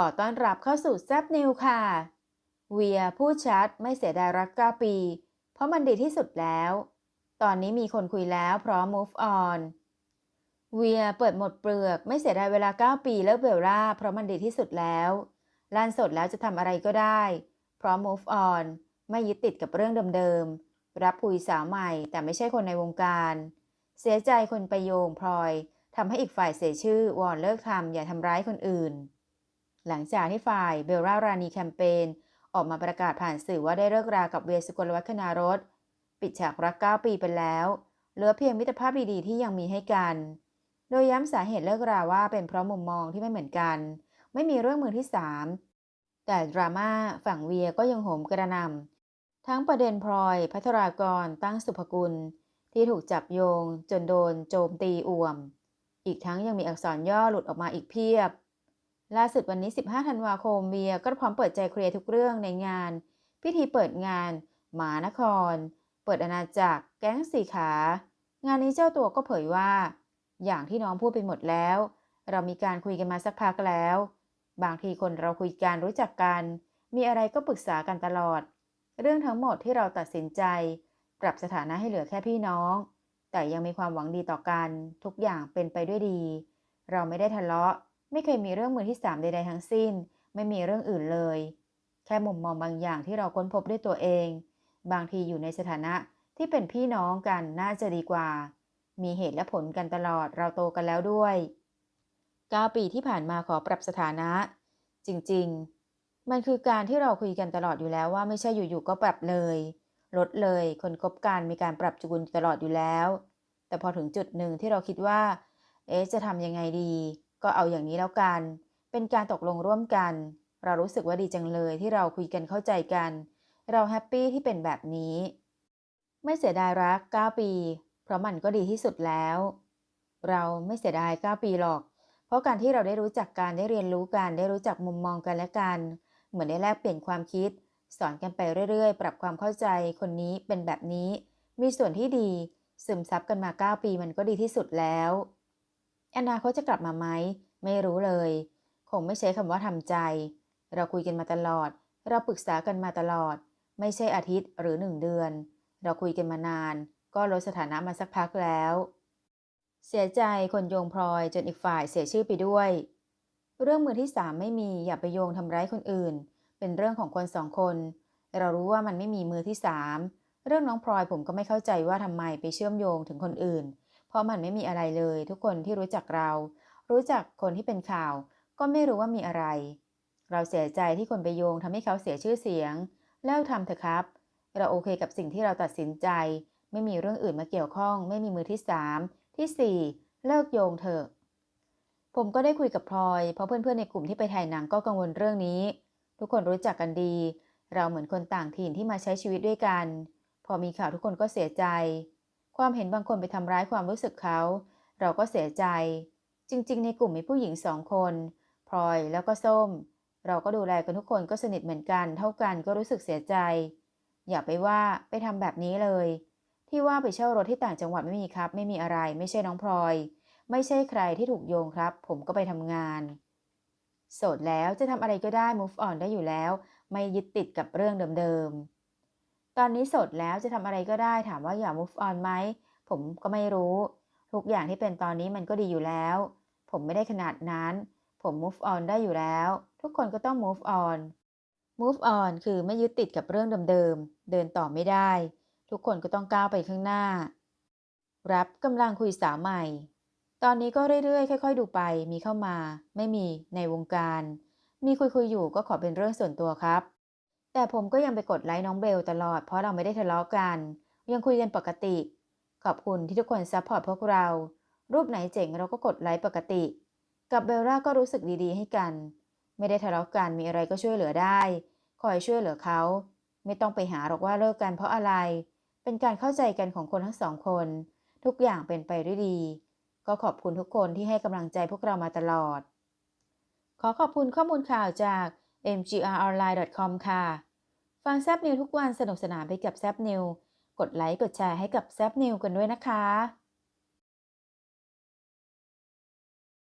ขอต้อนรับเข้าสู่แซบนิวค่ะ เวียพูดชัดไม่เสียดายรัก9ปี เพราะมันดีที่สุดแล้ว ตอนนี้มีคนคุยแล้วพร้อม move on เวียเปิดหมดเปลือกไม่เสียดายเวลา 9 ปีเลิกเบลล่าเพราะมันดีที่สุดแล้วลั่นสดแล้วจะทำอะไรก็ได้ พร้อม move on ไม่ยึดติดกับเรื่องเดิมๆ รับคุยสาวใหม่แต่ไม่ใช่คนในวงการ เสียใจคนไปโยงพลอยทำให้อีกฝ่ายเสียชื่อวอนเลิกทำอย่าทำร้ายคนอื่น หลังจากที่ฝ่ายเบลล่ารานีแคมเปญออกมาประกาศผ่านสื่อว่าได้เลิกรากับเวียสุกลวัฒนารสปิดฉากรัก 9 ปีไปแล้ว เหลือเพียงมิตรภาพดีๆที่ยังมีให้กัน โดยย้ำสาเหตุเลิกราว่าเป็นเพราะมุมมองที่ไม่เหมือนกัน ไม่มีเรื่องมือที่ 3 แต่ดราม่าฝั่งเวียก็ยังโหมกระนำทั้งประเด็นพลอยพัทรากรตั้งสุภกุล ที่ถูกจับโยงจนโดนโจมตีอ่วม อีกทั้งยังมีอักษรย่อหลุดออกมาอีกเพียบ ล่าสุดวันนี้ 15 ธันวาคมเวียก็พร้อมเปิดใจเคลียร์ทุกเรื่องในงาน พิธีเปิดงาน หมานคร เปิดอาณาจักร แก๊งสีขา งานนี้เจ้าตัวก็เผยว่า อย่างที่น้องพูดไปหมดแล้ว เรามีการคุยกันมาสักพักแล้ว บางทีคนเราคุยกันรู้จักกัน มีอะไรก็ปรึกษากันตลอด เรื่องทั้งหมดที่เราตัดสินใจ ปรับสถานะให้เหลือแค่พี่น้อง แต่ยังมีความหวังดีต่อกัน ทุกอย่างเป็นไปด้วยดี เราไม่ได้ทะเลาะ ไม่เคยมีเรื่องมือที่สามใดๆทั้งสิ้น ไม่มีเรื่องอื่นเลย แค่มุมมองบางอย่างที่เราค้นพบด้วยตัวเอง บางทีอยู่ในสถานะที่เป็นพี่น้องกันน่าจะดีกว่า มีเหตุและผลกันตลอดเราโตกันแล้วด้วย9ปีที่ผ่านมาขอปรับสถานะ จริงๆ มันคือการที่เราคุยกันตลอดอยู่แล้วว่าไม่ใช่อยู่ๆก็ปรับเลย ลดเลยคนคบกันมีการปรับจูนตลอดอยู่แล้ว แต่พอถึงจุดหนึ่งที่เราคิดว่า เอ๊ะจะทำยังไงดี ก็เอาอย่างนี้แล้วกัน เป็นการตกลงร่วมกัน เรารู้สึกว่าดีจังเลยที่เราคุยกันเข้าใจกัน เราแฮปปี้ที่เป็นแบบนี้ ไม่เสียดายรัก 9 ปี เพราะมันก็ดีที่สุดแล้ว เราไม่เสียดาย 9 ปีหรอก เพราะการที่เราได้รู้จักกันได้เรียนรู้กันได้รู้จักมุมมองกันและกัน เหมือนได้แลกเปลี่ยนความคิด สอนกันไปเรื่อยๆ ปรับความเข้าใจคนนี้เป็นแบบนี้ มีส่วนที่ดี ซึมซับกันมา 9 ปีมันก็ดีที่สุดแล้ว อนาคตจะกลับมาไหมไม่รู้เลย คงไม่ใช้คำว่าทำใจ เราคุยกันมาตลอด เราปรึกษากันมาตลอด ไม่ใช่อาทิตย์หรือหนึ่งเดือน เราคุยกันมานาน ก็ลดสถานะมาสักพักแล้ว เสียใจคนโยงพลอยจนอีกฝ่ายเสียชื่อไปด้วย เรื่องมือที่สามไม่มีอย่าไปโยงทำร้ายคนอื่น เป็นเรื่องของคนสองคน เรารู้ว่ามันไม่มีมือที่สามเรื่องน้องพลอยผมก็ไม่เข้าใจว่าทำไมไปเชื่อมโยงถึงคนอื่น เพราะมันไม่มีอะไรเลย ทุกคนที่รู้จักเรา รู้จักคนที่เป็นข่าว ก็ไม่รู้ว่ามีอะไร เราเสียใจที่คนไปโยงทำให้เขาเสียชื่อเสียงเลิกทำเถอะครับ เราโอเคกับสิ่งที่เราตัดสินใจ ไม่มีเรื่องอื่นมาเกี่ยวข้อง ไม่มีมือที่สามที่สี่เลิกโยงเถอะ ผมก็ได้คุยกับพลอย เพราะเพื่อนๆในกลุ่มที่ไปถ่ายหนังก็กังวลเรื่องนี้ ทุกคนรู้จักกันดี เราเหมือนคนต่างถิ่นที่มาใช้ชีวิตด้วยกัน พอมีข่าวทุกคนก็เสียใจ ความเห็นบางคนไปทำร้ายความรู้สึกเขา เราก็เสียใจ จริง ๆ ในกลุ่มมีผู้หญิงสองคนพลอยแล้วก็ส้ม เราก็ดูแลกันทุกคนก็สนิทเหมือนกัน เท่ากันก็รู้สึกเสียใจ อย่าไปว่าไปทำแบบนี้เลย ที่ว่าไปเช่ารถที่ต่างจังหวัดไม่มีครับ ไม่มีอะไร ไม่ใช่น้องพลอย ไม่ใช่ใครที่ถูกโยงครับ ผมก็ไปทำงาน โสดแล้วจะทำอะไรก็ได้ move on ได้อยู่แล้ว ไม่ยึดติดกับเรื่องเดิมๆ ตอนนี้สดแล้วจะทำอะไรก็ได้ถามว่าอย่า move on ไหม ผมก็ไม่รู้ ทุกอย่างที่เป็นตอนนี้มันก็ดีอยู่แล้ว ผมไม่ได้ขนาดนั้น ผม move on ได้อยู่แล้ว ทุกคนก็ต้อง move on move on คือไม่ยึดติดกับเรื่องเดิมๆ เดินต่อไม่ได้ ทุกคนก็ต้องก้าวไปข้างหน้า รับกำลังคุยสาวใหม่ ตอนนี้ก็เรื่อยๆ ค่อย ๆ ดูไป มีเข้ามา ไม่มีในวงการ มีคุยๆ อยู่ก็ขอเป็นเรื่องส่วนตัวครับ แต่ผมก็ยังไปกดไลค์น้องเบลตลอดเพราะเราไม่ได้ทะเลาะกัน ยังคุยกันปกติ ขอบคุณที่ทุกคนซัพพอร์ตพวกเรา รูปไหนเจ๋งเราก็กดไลค์ปกติ กับเบลล่าก็รู้สึกดีๆ ให้กัน ไม่ได้ทะเลาะกันมีอะไรก็ช่วยเหลือได้คอยช่วยเหลือเขา ไม่ต้องไปหาหรอกว่าเลิกกันเพราะอะไร เป็นการเข้าใจกันของคนทั้งสองคน ทุกอย่างเป็นไปด้วยดี ก็ขอบคุณทุกคนที่ให้กำลังใจพวกเรามาตลอด ขอขอบคุณข้อมูลข่าวจาก mgronline.com ค่ะ ฟังแซบนิวทุกวันสนุกสนานไปกับแซบนิว กดไลค์ กดแชร์ให้กับแซบนิวกันด้วยนะคะ